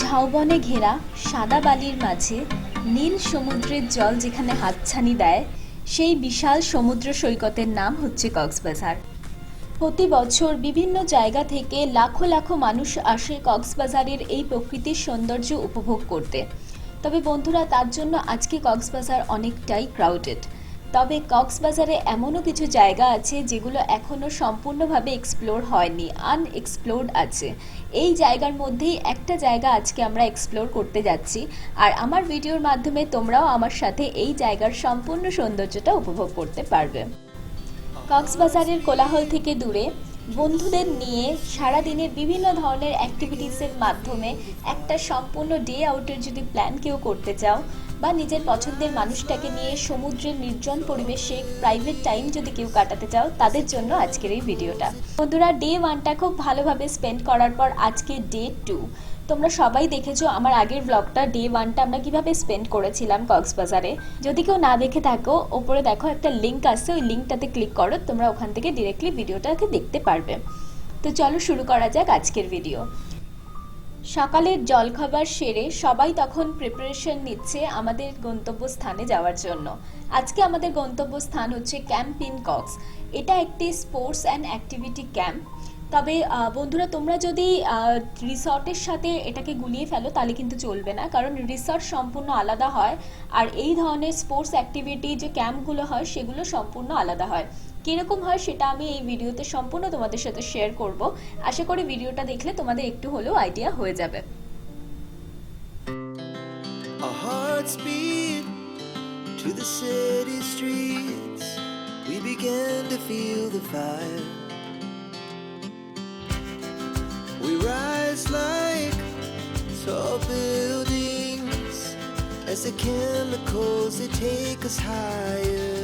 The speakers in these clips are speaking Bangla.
ঝাউবনে ঘেরা সাদা বালির মাঝে নীল সমুদ্রের জল যেখানে হাতছানি দেয়, সেই বিশাল সমুদ্র সৈকতের নাম হচ্ছে কক্সবাজার। প্রতি বছর বিভিন্ন জায়গা থেকে লাখো লাখো মানুষ আসে কক্সবাজারের এই প্রকৃতির সৌন্দর্য উপভোগ করতে। তবে বন্ধুরা, তার জন্য আজকে কক্সবাজার অনেকটাই ক্রাউডেড তবে কক্সবাজারে এমনও কিছু জায়গা আছে যেগুলো এখনও সম্পূর্ণভাবে এক্সপ্লোর হয়নি আনএক্সপ্লোর্ড আছে। এই জায়গার মধ্যেই একটা জায়গা আজকে আমরা এক্সপ্লোর করতে যাচ্ছি। আর আমার ভিডিওর মাধ্যমে তোমরাও আমার সাথে এই জায়গার সম্পূর্ণ সৌন্দর্যটা উপভোগ করতে পারবে। কক্সবাজারের কোলাহল থেকে দূরে বন্ধুদের নিয়ে সারা দিনের বিভিন্ন ধরনের অ্যাক্টিভিটিসের মাধ্যমে একটা সম্পূর্ণ ডে আউটের যদি প্ল্যান কেউ করতে চাও বা নিজের পছন্দের মানুষটাকে নিয়ে সমুদ্রের নির্জন পরিবেশে প্রাইভেট টাইম যদি কেউ কাটাতে চাও, তাদের জন্য আজকের এই ভিডিওটা বন্ধুরা ডে ওয়ানটা খুব ভালোভাবে স্পেন্ড করার পর আজকে ডে টু তোমরা সবাই দেখেছ আমার আগের ব্লগটা ডে ওয়ানটা আমরা কীভাবে স্পেন্ড করেছিলাম কক্সবাজারে। যদি কেউ না দেখে থাকো, ওপরে দেখো একটা লিঙ্ক আসছে ওই লিঙ্কটাতে ক্লিক করো, তোমরা ওখান থেকে ডিরেক্টলি ভিডিওটাকে দেখতে পারবে। তো চলো শুরু করা যাক আজকের ভিডিও সকালের জলখাবার সেরে সবাই তখন প্রিপারেশন নিচ্ছে আমাদের গন্তব্যস্থানে যাওয়ার জন্য। আজকে আমাদের গন্তব্যস্থান হচ্ছে ক্যাম্প কক্স এটা একটি স্পোর্টস অ্যান্ড অ্যাক্টিভিটি ক্যাম্প তবে বন্ধুরা, তোমরা যদি রিসর্টের সাথে এটাকে গুলিয়ে ফেলো, তাহলে কিন্তু চলবে না। কারণ রিসর্ট সম্পূর্ণ আলাদা হয়, আর এই ধরনের স্পোর্টস অ্যাক্টিভিটি যে ক্যাম্পগুলো হয়, সেগুলো সম্পূর্ণ আলাদা হয়। কীরকম হয় সেটা আমি এই ভিডিওতে সম্পূর্ণ তোমাদের সাথে শেয়ার করব। আশা করি ভিডিওটা দেখলে তোমাদের একটু হলেও আইডিয়া হয়ে যাবে। As the chemicals, they take us higher.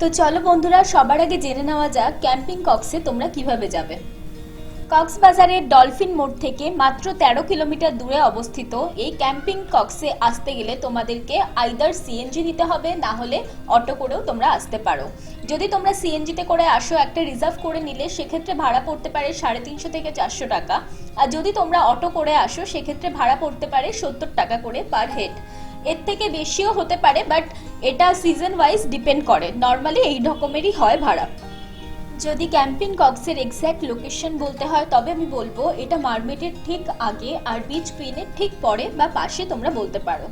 তো চলো বন্ধুরা, সবার আগে জেনে নেওয়া যাক ক্যাম্পিং কক্সে তোমরা কীভাবে যাবে। কক্সবাজারের ডলফিন মোড় থেকে মাত্র তেরো কিলোমিটার দূরে অবস্থিত এই ক্যাম্পিং কক্সে আসতে গেলে তোমাদেরকে আইদার সিএনজি নিতে হবে, না হলে অটো করেও তোমরা আসতে পারো। যদি তোমরা সিএনজিতে করে আসো, একটা রিজার্ভ করে নিলে সেক্ষেত্রে ভাড়া পড়তে পারে সাড়ে তিনশো থেকে চারশো টাকা। আর যদি তোমরা অটো করে আসো, সেক্ষেত্রে ভাড়া পড়তে পারে সত্তর টাকা করে পার হেড এর থেকে বেশিও হতে পারে বাট এটা সিজন ওয়াইজ ডিপেন্ড করে। নর্মালি এই রকমেরই হয় ভাড়া। যদি ক্যাম্পিং কক্সের এক্স্যাক্ট লোকেশন বলতে হয়, তবে আমি বলব এটা মারমেটের ঠিক আগে আর বিচ কুইনের ঠিক পরে বা পাশে তোমরা বলতে পারো।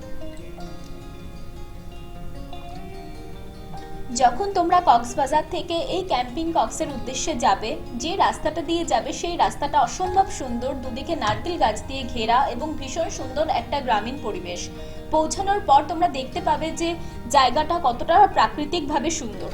যখন তোমরা কক্সবাজার থেকে এই ক্যাম্পিং কক্সের উদ্দেশ্যে যাবে, যে রাস্তাটা দিয়ে যাবে সেই রাস্তাটা অসম্ভব সুন্দর, দুদিকে নারকেল গাছ দিয়ে ঘেরা এবং ভীষণ সুন্দর একটা গ্রামীণ পরিবেশ। পৌঁছানোর পর তোমরা দেখতে পাবে যে জায়গাটা কতটা প্রাকৃতিকভাবে সুন্দর।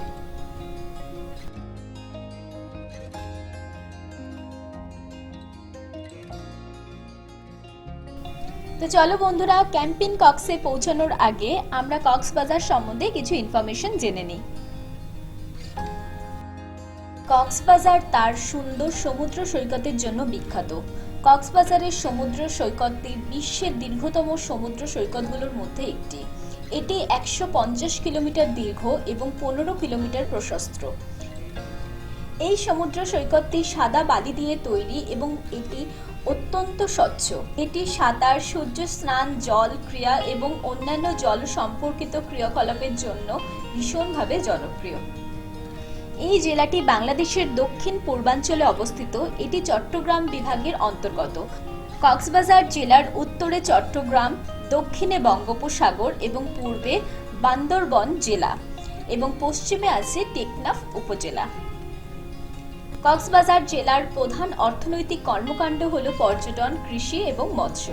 তো চলো বন্ধুরা, ক্যাম্পিং কক্সে পৌঁছানোর আগে আমরা কক্সবাজার সম্বন্ধে কিছু ইনফরমেশন জেনে নিই। কক্সবাজার তার সুন্দর সমুদ্র সৈকতের জন্য বিখ্যাত। কক্সবাজারের সমুদ্র সৈকতটি বিশ্বের দীর্ঘতম সমুদ্র সৈকতগুলোর মধ্যে একটি। এটি একশো পঞ্চাশ কিলোমিটার দীর্ঘ এবং পনেরো কিলোমিটার প্রশস্ত। এই সমুদ্র সৈকতটি সাদা বালি দিয়ে তৈরি এবং এটি অত্যন্ত স্বচ্ছ। এটি সাঁতার, সূর্য স্নান, জল ক্রিয়া এবং অন্যান্য জল সম্পর্কিত ক্রিয়াকলাপের জন্য ভীষণভাবে জনপ্রিয়। এই জেলাটি বাংলাদেশের দক্ষিণ পূর্বাঞ্চলে অবস্থিত। এটি চট্টগ্রাম বিভাগের অন্তর্গত। কক্সবাজার জেলার উত্তরে চট্টগ্রাম, দক্ষিণে বঙ্গোপসাগর এবং পূর্বে বান্দরবন জেলা এবং পশ্চিমে আছে টেকনাফ উপজেলা। কক্সবাজার জেলার প্রধান অর্থনৈতিক কর্মকাণ্ড হল পর্যটন, কৃষি এবং মৎস্য।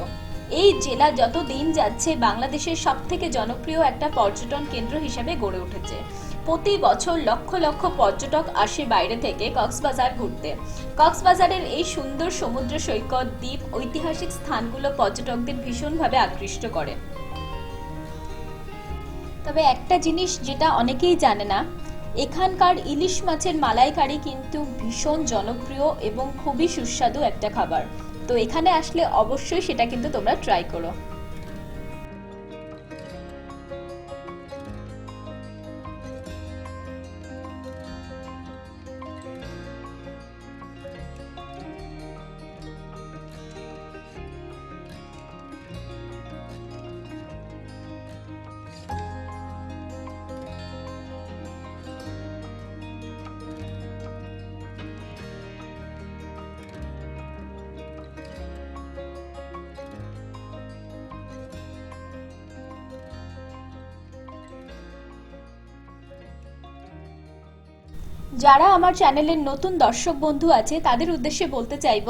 এই জেলা যত দিন যাচ্ছে বাংলাদেশের সব থেকে জনপ্রিয় একটা পর্যটন কেন্দ্র হিসেবে গড়ে উঠেছে। প্রতি বছর লক্ষ লক্ষ পর্যটক আসে বাইরে থেকে কক্সবাজার ঘুরতে। কক্সবাজারের এই সুন্দর সমুদ্র সৈকত, দ্বীপ, ঐতিহাসিক স্থানগুলো পর্যটকদের ভীষণভাবে আকৃষ্ট করে। তবে একটা জিনিস যেটা অনেকেই জানে না এখানকার ইলিশ মাছের মালাইকারি কিন্তু ভীষণ জনপ্রিয় এবং খুবই সুস্বাদু একটা খাবার। তো এখানে আসলে অবশ্যই সেটা কিন্তু তোমরা ট্রাই করো। যারা আমার চ্যানেলের নতুন দর্শক বন্ধু আছে, তাদের উদ্দেশ্যে বলতে চাইব,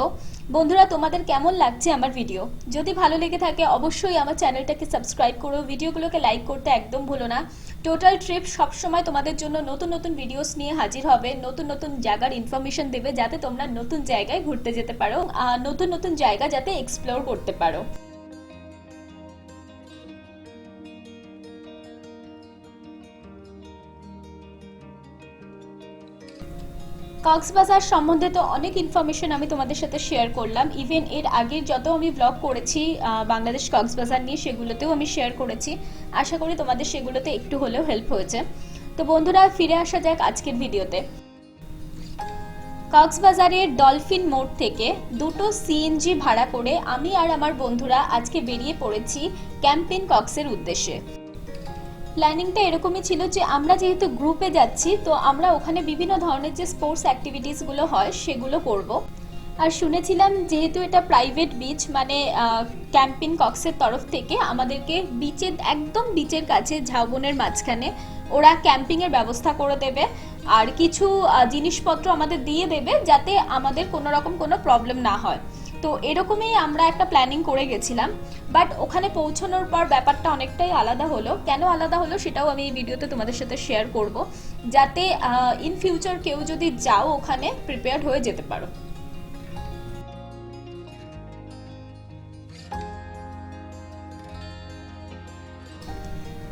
বন্ধুরা, তোমাদের কেমন লাগছে আমার ভিডিও যদি ভালো লেগে থাকে, অবশ্যই আমার চ্যানেলটাকে সাবস্ক্রাইব করো। ভিডিওগুলোকে লাইক করতে একদম ভুলো না। টোটাল ট্রিপ সবসময় তোমাদের জন্য নতুন নতুন ভিডিওস নিয়ে হাজির হবে। নতুন নতুন জায়গার ইনফরমেশন দেবে, যাতে তোমরা নতুন জায়গায় ঘুরতে যেতে পারো নতুন নতুন জায়গা যাতে এক্সপ্লোর করতে পারো। কক্সবাজার সম্বন্ধে তো অনেক ইনফরমেশন আমি তোমাদের সাথে শেয়ার করলাম। ইভেন এর আগের যত আমি ব্লগ করেছি বাংলাদেশ কক্সবাজার নিয়ে, সেগুলোতেও আমি শেয়ার করেছি। আশা করি তোমাদের সেগুলোতে একটু হলেও হেল্প হয়েছে। তো বন্ধুরা, ফিরে আসা যাক আজকের ভিডিওতে। কক্সবাজারের ডলফিন মোড় থেকে দুটো সিএনজি ভাড়া করে আমি আর আমার বন্ধুরা আজকে বেরিয়ে পড়েছি ক্যাম্পেন কক্সের উদ্দেশ্যে। প্ল্যানিংটা এরকমই ছিল যে আমরা যেহেতু গ্রুপে যাচ্ছি, তো আমরা ওখানে বিভিন্ন ধরনের যে স্পোর্টস অ্যাক্টিভিটিসগুলো হয় সেগুলো করব। আর শুনেছিলাম যেহেতু এটা প্রাইভেট বিচ মানে ক্যাম্পিং কক্সের তরফ থেকে, আমাদেরকে বিচের একদম বিচের কাছে, ঝাউবনের মাঝখানে, ওরা ক্যাম্পিংয়ের ব্যবস্থা করে দেবে। আর কিছু জিনিসপত্র আমাদের দিয়ে দেবে যাতে আমাদের কোনো রকম কোনো প্রবলেম না হয়। তো এরকমই আমরা একটা প্ল্যানিং করে গেছিলাম বাট ওখানে পৌঁছানোর পর ব্যাপারটা অনেকটাই আলাদা হলো। কেন আলাদা হলো সেটাও আমি এই ভিডিওতে তোমাদের সাথে শেয়ার করব, যাতে ইন ফিউচার কেউ যদি যাও ওখানে প্রিপেয়ার্ড হয়ে যেতে পারো।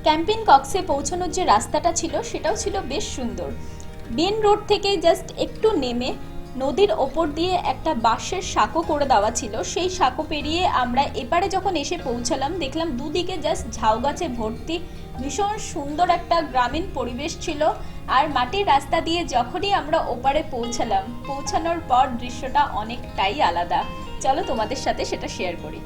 ক্যাম্পিং কক্সে পৌঁছানোর যে রাস্তাটা ছিল, সেটাও ছিল বেশ সুন্দর। মেন রোড থেকে জাস্ট একটু নেমে নদীর ওপর দিয়ে একটা বাঁশের সাঁকো করে দেওয়া ছিল। সেই সাঁকো পেরিয়ে আমরা এপারে যখন এসে পৌঁছালাম, দেখলাম দুদিকে জাস্ট ঝাউ গাছে ভর্তি। ভীষণ সুন্দর একটা গ্রামীণ পরিবেশ ছিল। আর মাটির রাস্তা দিয়ে যখনই আমরা ওপারে পৌঁছালাম, পৌঁছানোর পর দৃশ্যটা অনেকটাই আলাদা। চলো তোমাদের সাথে সেটা শেয়ার করি।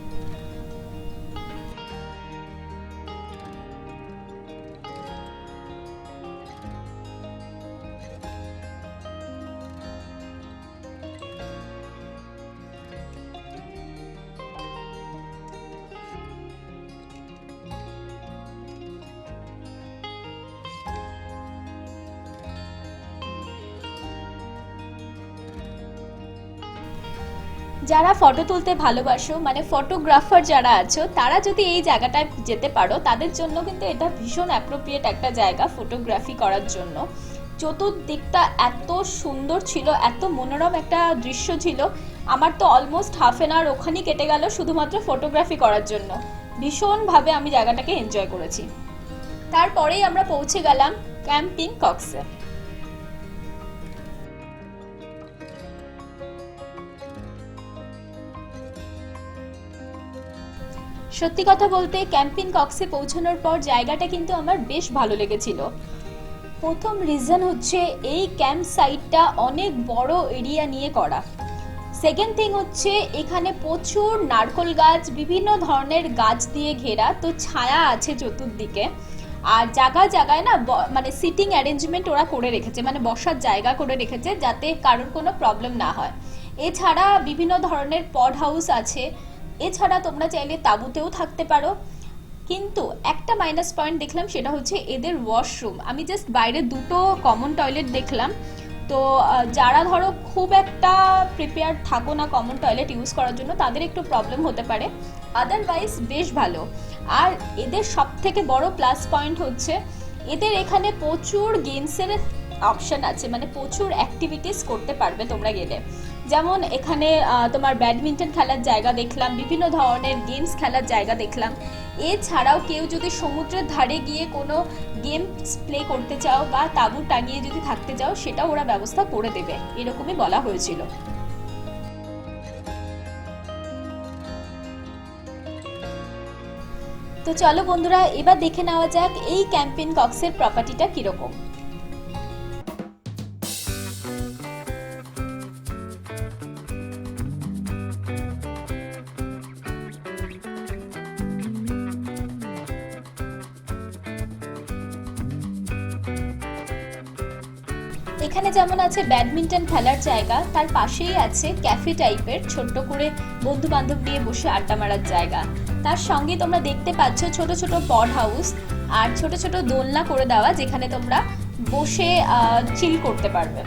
যারা ফটো তুলতে ভালোবাসো মানে ফটোগ্রাফার যারা আছো, তারা যদি এই জায়গাটায় যেতে পারো, তাদের জন্য কিন্তু এটা ভীষণ অ্যাপ্রোপ্রিয়েট একটা জায়গা ফটোগ্রাফি করার জন্য। চতুর্দিকটা এত সুন্দর ছিল, এত মনোরম একটা দৃশ্য ছিল। আমার তো অলমোস্ট হাফ এন আওয়ার ওখানেই কেটে গেল শুধুমাত্র ফটোগ্রাফি করার জন্য। ভীষণভাবে আমি জায়গাটাকে এনজয় করেছি। তারপরেই আমরা পৌঁছে গেলাম ক্যাম্পিং কক্সে। সত্যি কথা বলতে ক্যাম্পিং কক্সে পৌঁছানোর পর জায়গাটা কিন্তু আমার বেশ ভালো লেগেছিল। প্রথম রিজন হচ্ছে এই ক্যাম্প সাইটটা অনেক বড় এরিয়া নিয়ে করা। সেকেন্ড থিং হচ্ছে এখানে প্রচুর নারকল গাছ, বিভিন্ন ধরনের গাছ দিয়ে ঘেরা, তো ছায়া আছে চতুর্দিকে। আর জায়গায় জায়গায় না মানে সিটিং অ্যারেঞ্জমেন্ট ওরা করে রেখেছে মানে বসার জায়গা করে রেখেছে যাতে কারোর কোনো প্রবলেম না হয়। এছাড়া বিভিন্ন ধরনের পড হাউস আছে এছাড়া তোমরা চাইলে তাঁবুতেও থাকতে পারো। কিন্তু একটা মাইনাস পয়েন্ট দেখলাম, সেটা হচ্ছে এদের ওয়াশরুম আমি জাস্ট বাইরে দুটো কমন টয়লেট দেখলাম। তো যারা ধরো খুব একটা প্রিপেয়ার থাকো না কমন টয়লেট ইউজ করার জন্য, তাদের একটু প্রবলেম হতে পারে। আদারওয়াইজ বেশ ভালো। আর এদের সব থেকে বড় প্লাস পয়েন্ট হচ্ছে, এদের এখানে প্রচুর গেমসের অপশন আছে। মানে প্রচুর অ্যাক্টিভিটিস করতে পারবে তোমরা গেলে। যেমন এখানে তোমার ব্যাডমিন্টন খেলার জায়গা দেখলাম, বিভিন্ন ধরনের গেমস খেলার জায়গা দেখলাম। এছাড়াও কেউ যদি সমুদ্রের ধারে গিয়ে কোনো গেমস প্লে করতে চাও বা তাঁবু টাঙিয়ে যদি থাকতে চাও, সেটাও ওরা ব্যবস্থা করে দেবে। এরকমই বলা হয়েছিল। তো চলো বন্ধুরা, এবার দেখে নেওয়া যাক এই ক্যাম্পেইন কক্সের প্রপার্টিটা কীরকম। আছে ব্যাডমিন্টন খেলার জায়গা, তার পাশেই আছে ক্যাফে টাইপের ছোট্ট করে বন্ধু বান্ধব নিয়ে বসে আড্ডা মারার জায়গা। তার সঙ্গে তোমরা দেখতে পাচ্ছ ছোট ছোট পড হাউস আর ছোট ছোট দোলনা করে দেওয়া, যেখানে তোমরা বসে চিল করতে পারবে।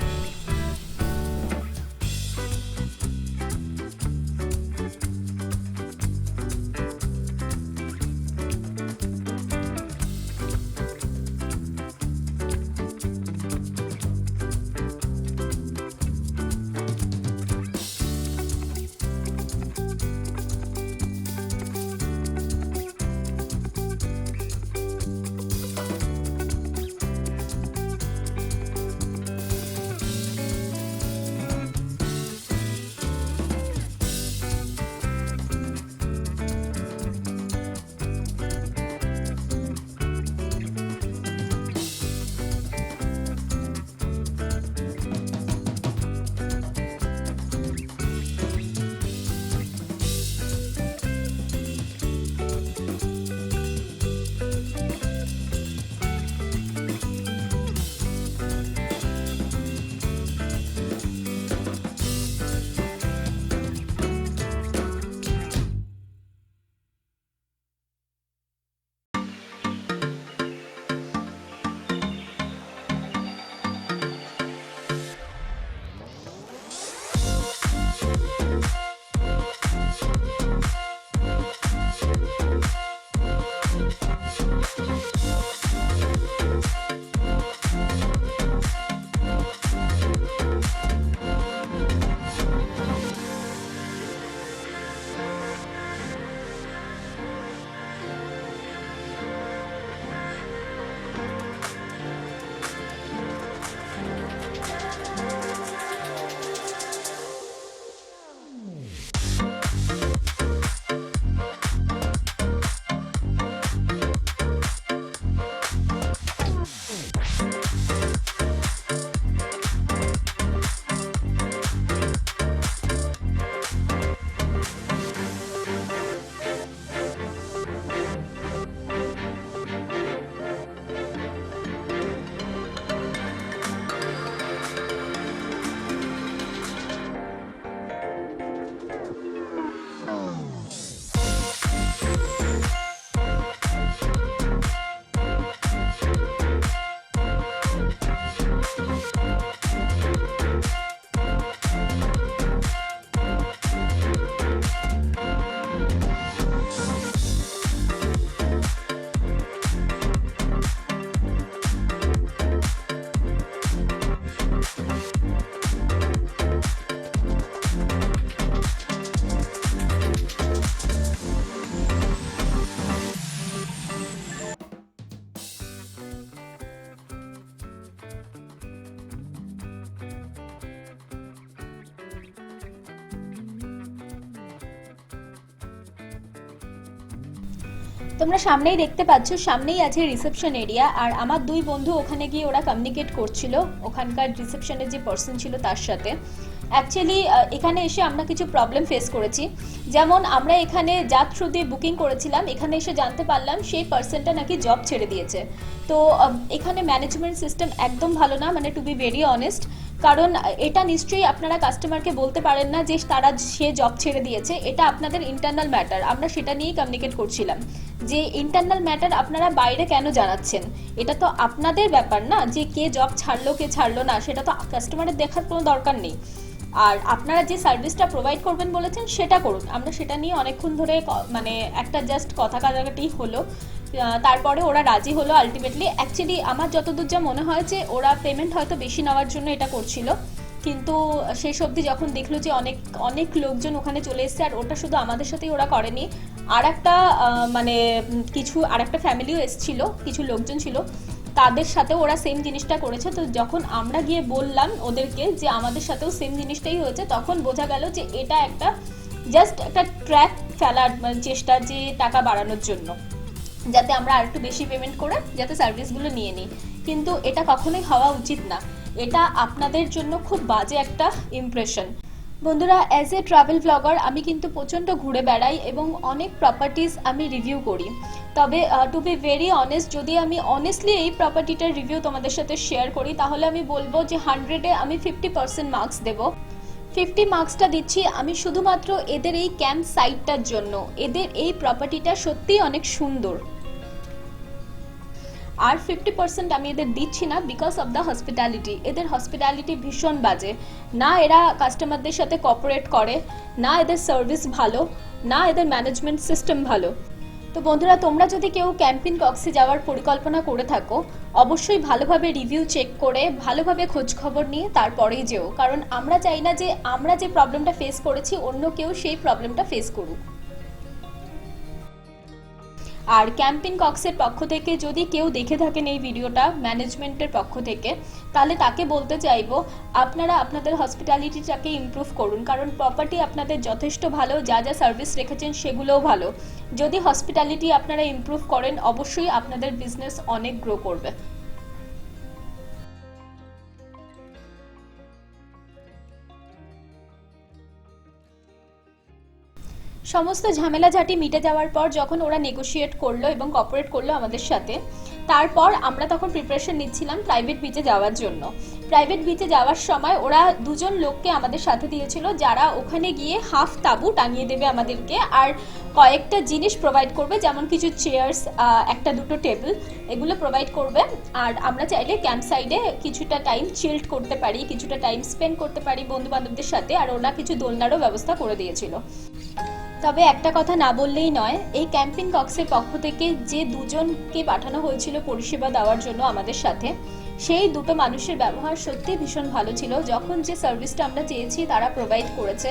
তোমরা সামনেই দেখতে পাচ্ছ, সামনেই আছে রিসেপশন এরিয়া আর আমার দুই বন্ধু ওখানে গিয়ে ওরা কমিউনিকেট করছিল, ওখানকার রিসেপশনের যে পার্সন ছিল তার সাথে। অ্যাকচুয়ালি এখানে এসে আমরা কিছু প্রবলেম ফেস করেছি। যেমন আমরা এখানে যার থ্রু দিয়ে বুকিং করেছিলাম, এখানে এসে জানতে পারলাম সেই পার্সনটা নাকি জব ছেড়ে দিয়েছে। তো এখানে ম্যানেজমেন্ট সিস্টেম একদম ভালো না মানে টু বি ভেরি অনেস্ট কারণ এটা নিশ্চয়ই আপনারা কাস্টমারকে বলতে পারেন না যে তারা সে জব ছেড়ে দিয়েছে, এটা আপনাদের ইন্টারনাল ম্যাটার আমরা সেটা নিয়েই কমিউনিকেট করছিলাম যে ইন্টারনাল ম্যাটার আপনারা বাইরে কেন জানাচ্ছেন? এটা তো আপনাদের ব্যাপার না যে কে জব ছাড়লো, কে ছাড়লো না, সেটা তো কাস্টমারের দেখার কোনো দরকার নেই। আর আপনারা যে সার্ভিসটা প্রোভাইড করবেন বলেছেন, সেটা করুন। আমরা সেটা নিয়ে অনেকক্ষণ ধরে মানে একটা জাস্ট কথা কাটাকাটি হলো। তারপরে ওরা রাজি হলো আলটিমেটলি অ্যাকচুয়ালি আমার যতদূর যা মনে হয় যে ওরা পেমেন্ট হয়তো বেশি নেওয়ার জন্য এটা করছিল। কিন্তু শেষ অবধি যখন দেখল যে অনেক অনেক লোকজন ওখানে চলে এসেছে আর ওটা শুধু আমাদের সাথেই ওরা করেনি আর একটা মানে কিছু আর একটা ফ্যামিলিও এসেছিল, কিছু লোকজন ছিল, তাদের সাথেও ওরা সেম জিনিসটা করেছে। তো যখন আমরা গিয়ে বললাম ওদেরকে যে আমাদের সাথেও সেম জিনিসটাই হয়েছে, তখন বোঝা গেল যে এটা একটা জাস্ট একটা ট্র্যাক ফেলার মানে চেষ্টা যে টাকা বাড়ানোর জন্য। যাতে আমরা আর একটু বেশি পেমেন্ট করে যাতে সার্ভিসগুলো নিয়ে নিই। কিন্তু এটা কখনোই হওয়া উচিত না। এটা আপনাদের জন্য খুব বাজে একটা ইমপ্রেশন বন্ধুরা অ্যাজ এ ট্রাভেল ব্লগার আমি কিন্তু প্রচণ্ড ঘুরে বেড়াই এবং অনেক প্রপার্টিস আমি রিভিউ করি। তবে টু বি ভেরি অনেস্ট যদি আমি অনেস্টলি এই প্রপার্টিটার রিভিউ তোমাদের সাথে শেয়ার করি, তাহলে আমি বলব যে হান্ড্রেডে আমি ফিফটি পার্সেন্ট মার্কস দেবো। ফিফটি মার্কসটা দিচ্ছি আমি শুধুমাত্র এদের এই ক্যাম্প সাইটটার জন্য। এদের এই প্রপার্টিটা সত্যিই অনেক সুন্দর। আর ফিফটি পার্সেন্ট আমি এদের দিচ্ছি না বিকজ অফ দ্য হসপিটালিটি এদের হসপিটালিটি ভীষণ বাজে। না এরা কাস্টমারদের সাথে কপারেট করে, না এদের সার্ভিস ভালো, না এদের ম্যানেজমেন্ট সিস্টেম ভালো। তো বন্ধুরা, তোমরা যদি কেউ ক্যাম্পিং কক্সে যাওয়ার পরিকল্পনা করে থাকো, অবশ্যই ভালোভাবে রিভিউ চেক করে, ভালোভাবে খোঁজ খবর নিয়ে তারপরেই যেও। কারণ আমরা চাই না যে আমরা যে প্রবলেমটা ফেস করেছি, অন্য কেউ সেই প্রবলেমটা ফেস করুক। আর ক্যাম্পিং কক্সের পক্ষ থেকে যদি কেউ দেখে থাকেন এই ভিডিওটা ম্যানেজমেন্টের পক্ষ থেকে, তাহলে তাকে বলতে চাইব, আপনারা আপনাদের হসপিটালিটিটাকে ইমপ্রুভ করুন। কারণ প্রপার্টি আপনাদের যথেষ্ট ভালো, যা যা সার্ভিস রেখেছেন সেগুলোও ভালো। যদি হসপিটালিটি আপনারা ইমপ্রুভ করেন, অবশ্যই আপনাদের বিজনেস অনেক গ্রো করবে। সমস্ত ঝামেলাঝাটি মিটে যাওয়ার পর যখন ওরা নেগোশিয়েট করল এবং কপারেট করল আমাদের সাথে, তারপর আমরা তখন প্রিপারেশন নিচ্ছিলাম প্রাইভেট বিচে যাওয়ার জন্য। প্রাইভেট বিচে যাওয়ার সময় ওরা দুজন লোককে আমাদের সাথে দিয়েছিল, যারা ওখানে গিয়ে হাফ তাবু টাঙিয়ে দেবে আমাদেরকে আর কয়েকটা জিনিস প্রোভাইড করবে, যেমন কিছু চেয়ার্স একটা দুটো টেবিল এগুলো প্রোভাইড করবে। আর আমরা চাইলে ক্যাম্প সাইডে কিছুটা টাইম চিল্ড করতে পারি, কিছুটা টাইম স্পেন্ড করতে পারি বন্ধু বান্ধবদের সাথে, আর ওরা কিছু দোলনারও ব্যবস্থা করে দিয়েছিল। তবে একটা কথা না বললেই নয়, এই ক্যাম্পিং কক্সের পক্ষ থেকে যে দুজনকে পাঠানো হয়েছিল পরিষেবা দেওয়ার জন্য আমাদের সাথে, সেই দুটো মানুষের ব্যবহার সত্যি ভীষণ ভালো ছিল। যখন যে সার্ভিসটা আমরা চেয়েছি তারা প্রোভাইড করেছে,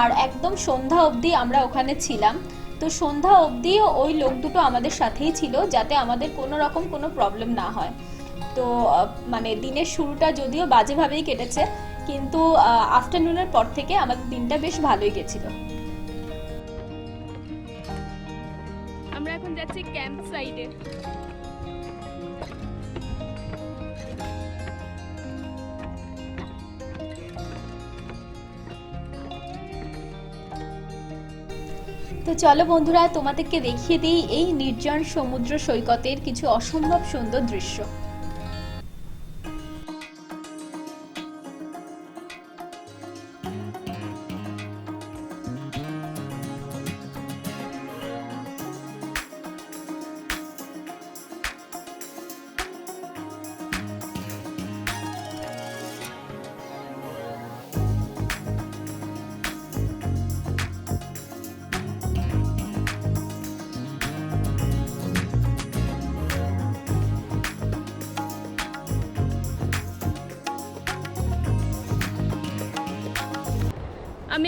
আর একদম সন্ধ্যা অবধি আমরা ওখানে ছিলাম। তো সন্ধ্যা অবধিও ওই লোক দুটো আমাদের সাথেই ছিল, যাতে আমাদের কোনো রকম কোনো প্রবলেম না হয়। তো মানে দিনের শুরুটা যদিও বাজেভাবেই কেটেছে, কিন্তু আফটারনুনের পর থেকে আমাদের দিনটা বেশ ভালোই গেছিল। এখন যাচ্ছি ক্যাম্প সাইডে। তো চলো বন্ধুরা, তোমাদেরকে দেখিয়ে দিই এই নির্জন সমুদ্র সৈকতের কিছু অসম্ভব সুন্দর দৃশ্য।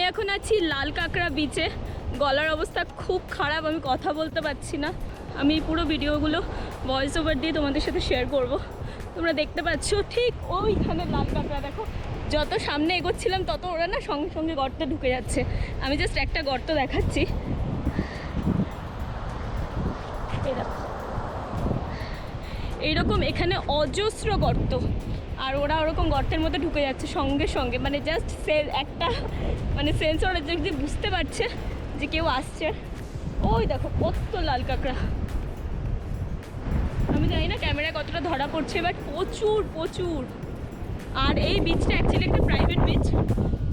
এখন আছি লাল কাঁকড়া বিচে গলার অবস্থা খুব খারাপ, আমি কথা বলতে পারছি না। আমি পুরো ভিডিওগুলো ভয়েস ওভার দিয়ে তোমাদের সাথে শেয়ার করব। তোমরা দেখতে পাচ্ছ ঠিক ওইখানে লাল কাঁকড়া, দেখো। যত সামনে এগোচ্ছিলাম, তত ওরা না সঙ্গে সঙ্গে গর্তে ঢুকে যাচ্ছে। আমি জাস্ট একটা গর্ত দেখাচ্ছি। এইরকম এখানে অজস্র গর্ত। আর ওরা ওরকম গর্তের মধ্যে ঢুকে যাচ্ছে সঙ্গে সঙ্গে। মানে জাস্ট সে একটা মানে সেন্স সেন্সর যে বুঝতে পারছে যে কেউ আসছে। ওই দেখো কত লাল কাঁকড়া। আমি জানি না ক্যামেরায় কতটা ধরা পড়ছে বাট প্রচুর প্রচুর। আর এই বিচটা অ্যাকচুয়ালি একটা প্রাইভেট বিচ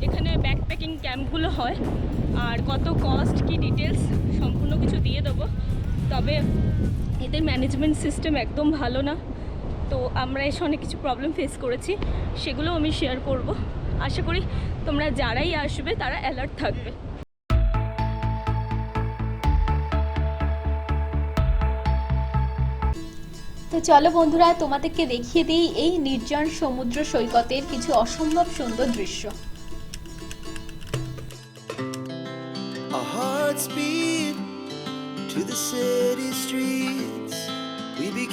এখানে ব্যাকপ্যাকিং ক্যাম্পগুলো হয়। আর কত কস্ট কি ডিটেলস সম্পূর্ণ কিছু দিয়ে দেবো। তবে এদের ম্যানেজমেন্ট সিস্টেম একদম ভালো না। তো আমরা এসে অনেক কিছু প্রবলেম ফেস করেছি সেগুলো আমি শেয়ার করব। আশা করি তোমরা যারাই আসবে তারা অ্যালার্ট থাকবে। তো চলো বন্ধুরা তোমাদেরকে দেখিয়ে দিই এই নির্জন সমুদ্র সৈকতের কিছু অসম্ভব সুন্দর দৃশ্য। Our hearts beat to the city streets.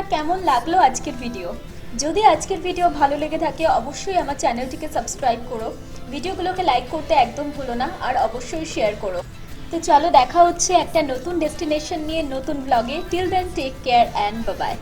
তো কেমন লাগল আজকের ভিডিও যদি আজকের ভিডিও ভালো লেগে থাকে, অবশ্যই আমার চ্যানেলটিকে সাবস্ক্রাইব করো। ভিডিওগুলোকে লাইক করতে একদম ভুলো না, আর অবশ্যই শেয়ার করো। তো চলো দেখা হচ্ছে একটা নতুন ডেস্টিনেশন নিয়ে নতুন ব্লগে till then take care and Babai